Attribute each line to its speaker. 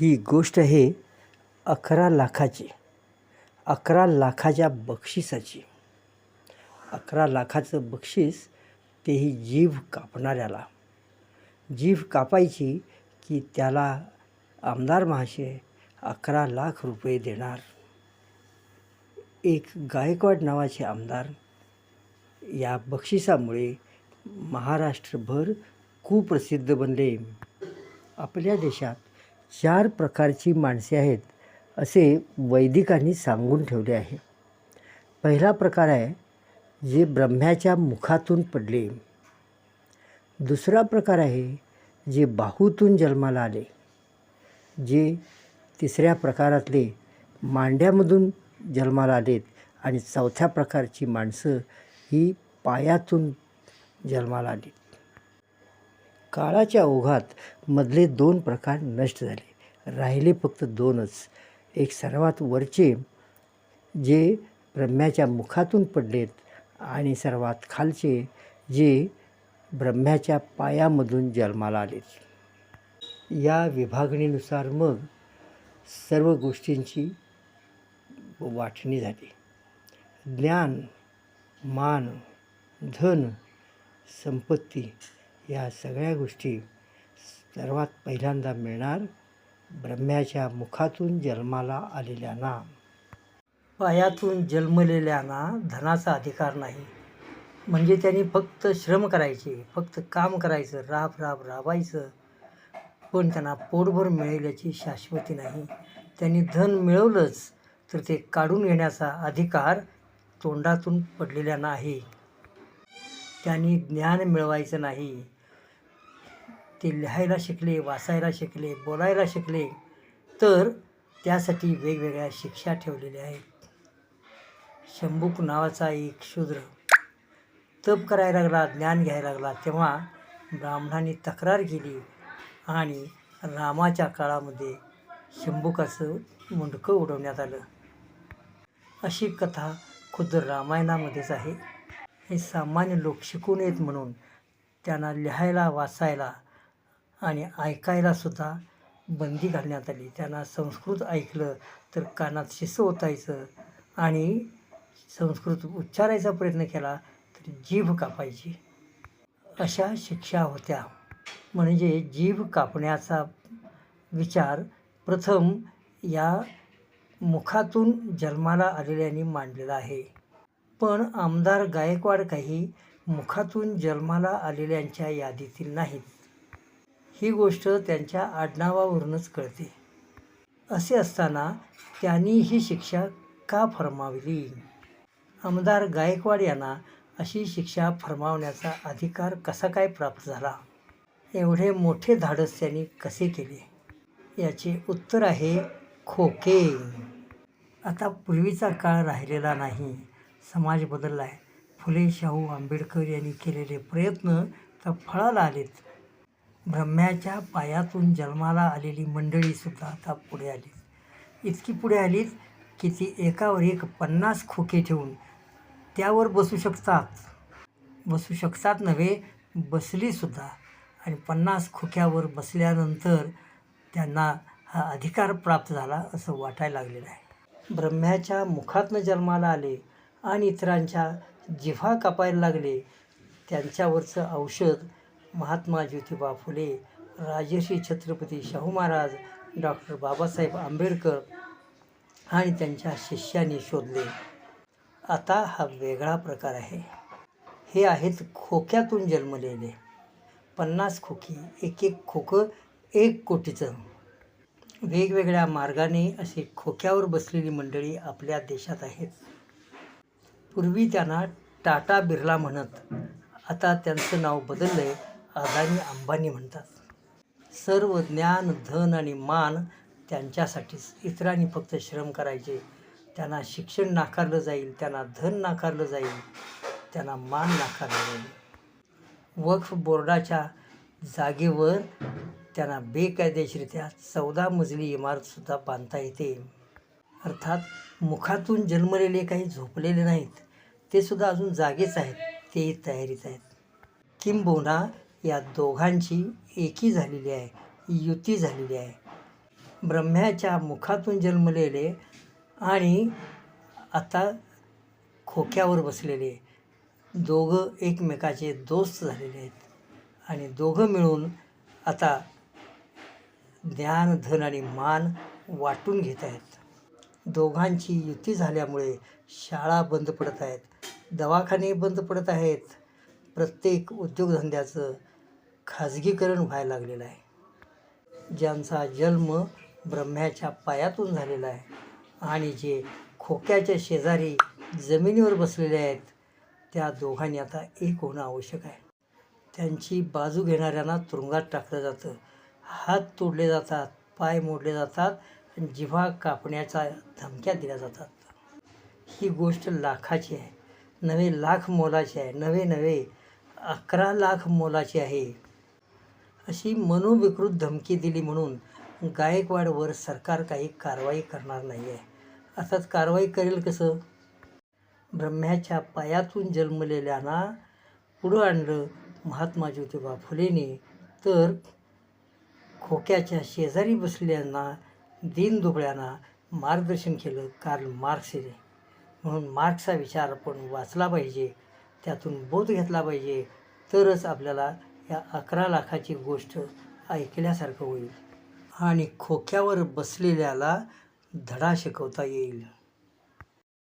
Speaker 1: ही गोष्ट आहे अकरा लाखाची. अकरा लाखाच्या बक्षिसाची. अकरा लाखाचं बक्षीस तेही जीभ कापणाऱ्याला. जीभ कापायची की त्याला आमदार महाशय अकरा लाख रुपये देणार. एक गायकवाड नावाचे आमदार या बक्षिसामुळे महाराष्ट्रभर कुप्रसिद्ध बनले. आपल्या देशात चार प्रकारची माणसे आहेत असे वैदिकांनी सांगून ठेवले आहे. पहिला प्रकार आहे जे ब्रह्म्याच्या मुखातून पडले. दुसरा प्रकार आहे जे बाहूतून जन्माला आले. जे तिसऱ्या प्रकारातले मांड्यामधून जन्माला आलेत आणि चौथ्या प्रकारची माणसं ही पायातून जन्माला आली काळाच्या ओघात मधले दोन प्रकार नष्ट झाले. राहिले फक्त दोनच. एक सर्वात वरचे जे ब्रह्म्याच्या मुखातून पडलेत आणि सर्वात खालचे जे ब्रह्म्याच्या पायामधून जन्माला आलेत. या विभागणीनुसार मग सर्व गोष्टींची वाटणी झाली. ज्ञान मान धन संपत्ती या सगळ्या गोष्टी सर्वात पहिल्यांदा मिळणार ब्रह्म्याच्या मुखातून जन्माला आलेल्यांना पायातून जन्मलेल्यांना धनाचा अधिकार नाही. म्हणजे त्यांनी फक्त श्रम करायचे फक्त काम करायचं राब राब राबायचं. पण त्यांना पोटभर मिळेल याची शाश्वती नाही. त्यांनी धन मिळवलंच तर ते काढून घेण्याचा अधिकार तोंडातून पडलेल्यांना आहे त्यांनी ज्ञान मिळवायचं नाही. ते लिहायला शिकले वाचायला शिकले बोलायला शिकले तर त्यासाठी वेगवेगळ्या शिक्षा ठेवलेल्या आहेत. शंभूक नावाचा एक शूद्र तप करायला लागला ज्ञान घ्यायला लागला तेव्हा ब्राह्मणांनी तक्रार केली आणि रामाच्या काळामध्ये शंभुकाचं मुंडकं उडवण्यात आलं. अशी कथा खुद्द रामायणामध्येच आहे. हे सामान्य लोक शिकू नयेत म्हणून त्यांना लिहायला वाचायला आणि ऐकायलासुद्धा बंदी घालण्यात आली. त्यांना संस्कृत ऐकलं तर कानात शिसं ओतायचं आणि संस्कृत उच्चारायचा प्रयत्न केला तर जीभ कापायची. अशा शिक्षा होत्या. म्हणजे जीभ कापण्याचा विचार प्रथम या मुखातून जन्माला आलेल्यांनी मांडलेला आहे. पण आमदार गायकवाड काही मुखातून जन्माला आलेल्यांच्या यादीतील नाहीत. ही गोष्ट त्यांच्या आडनावावरूनच कळते. असे असताना त्यांनी ही शिक्षा का फरमावली? आमदार गायकवाड यांना अशी शिक्षा फरमावण्याचा अधिकार कसा काय प्राप्त झाला? एवढे मोठे धाडस त्यांनी कसे केले? याचे उत्तर आहे खोके. आता पूर्वीचा काळ राहिलेला नाही. समाज बदलला आहे फुले शाहू आंबेडकर यांनी केलेले प्रयत्न तर फळाला आलेत. ब्रह्म्याच्या पायातून जन्माला आलेली मंडळीसुद्धा आता पुढे आली इतकी पुढे आलीत की ती एकावर एक पन्नास खोके ठेवून त्यावर बसू शकतात. बसू शकतात नव्हे बसलीसुद्धा आणि पन्नास खोक्यावर बसल्यानंतर त्यांना हा अधिकार प्राप्त झाला असं वाटायला लागलेलं आहे. ब्रह्म्याच्या मुखातनं जन्माला आले आणि इतरांच्या जिव्हा कापायला लागले त्यांच्यावरचं औषध महात्मा ज्योतिबा फुले राजर्षी छत्रपती शाहू महाराज डॉक्टर बाबासाहेब आंबेडकर आणि त्यांच्या शिष्यांनी शोधले. आता हा वेगळा प्रकार आहे. हे आहेत खोक्यातून जन्मलेले. पन्नास खोकी एक एक खोकं एक कोटीचं. वेगवेगळ्या मार्गाने असे खोक्यावर बसलेली मंडळी आपल्या देशात आहेत. पूर्वी त्यांना टाटा बिर्ला म्हणत. आता त्यांचं नाव बदललं आहे अदानी अंबानी म्हणतात. सर्व ज्ञान धन आणि मान त्यांच्यासाठीच इतरांनी फक्त श्रम करायचे. त्यांना शिक्षण नाकारलं जाईल त्यांना धन नाकारलं जाईल त्यांना मान नाकारलं जाईल. वक्फ बोर्डाच्या जागेवर त्यांना बेकायदेशीरित्या चौदा मजली इमारतसुद्धा बांधता येते. अर्थात मुखातून जन्मलेले काही झोपलेले नाहीत ते सुद्धा अजून जागेच आहेत तेही तयारीत आहेत. किंबहुना या दोघांची एकी झालेली आहे युती झालेली आहे. ब्रह्म्याच्या मुखातून जन्मलेले आणि आता खोक्यावर बसलेले दोघं एकमेकाचे दोस्त झालेले आहेत. आणि दोघं मिळून आता ज्ञान धन आणि मान वाटून घेत आहेत. दोघांची युती झाल्यामुळे शाळा बंद पडत आहेत. दवाखाने बंद पडत आहेत. प्रत्येक उद्योगधंद्याचं खाजगीकरण व्हायला लागलेलं आहे. ज्यांचा जन्म ब्रह्म्याच्या पायातून झालेला आहे आणि जे खोक्याच्या शेजारी जमिनीवर बसलेले आहेत त्या दोघांनी आता एक होणं आवश्यक आहे. त्यांची बाजू घेणाऱ्यांना तुरुंगात टाकलं जातं. हात तोडले जातात पाय मोडले जातात. जिव्हा कापण्याचा धमक्या दिल्या जातात ही गोष्ट लाखाची आहे. नवे लाख मोलाची आहे. नवे नवे अकरा लाख मोलाची आहे. अशी मनोविकृत धमकी दिली म्हणून गायकवाडवर सरकार काही कारवाई करणार नाही आहे अर्थात कारवाई करेल कसं? ब्रह्म्याच्या पायातून जन्मलेल्यांना पुढं आणलं महात्मा ज्योतिबा फुलेने तर खोक्याच्या शेजारी बसलेल्यांना दीनदुबळ्यांना मार्गदर्शन केलं कार्ल मार्क्सने. म्हणून मार्क्सचा विचार आपण वाचला पाहिजे त्यातून बोध घेतला पाहिजे तरच आपल्याला या अकरा लाखाची गोष्ट ऐकल्यासारखं होईल. आणि खोक्यावर बसलेल्याला धडा शिकवता येईल.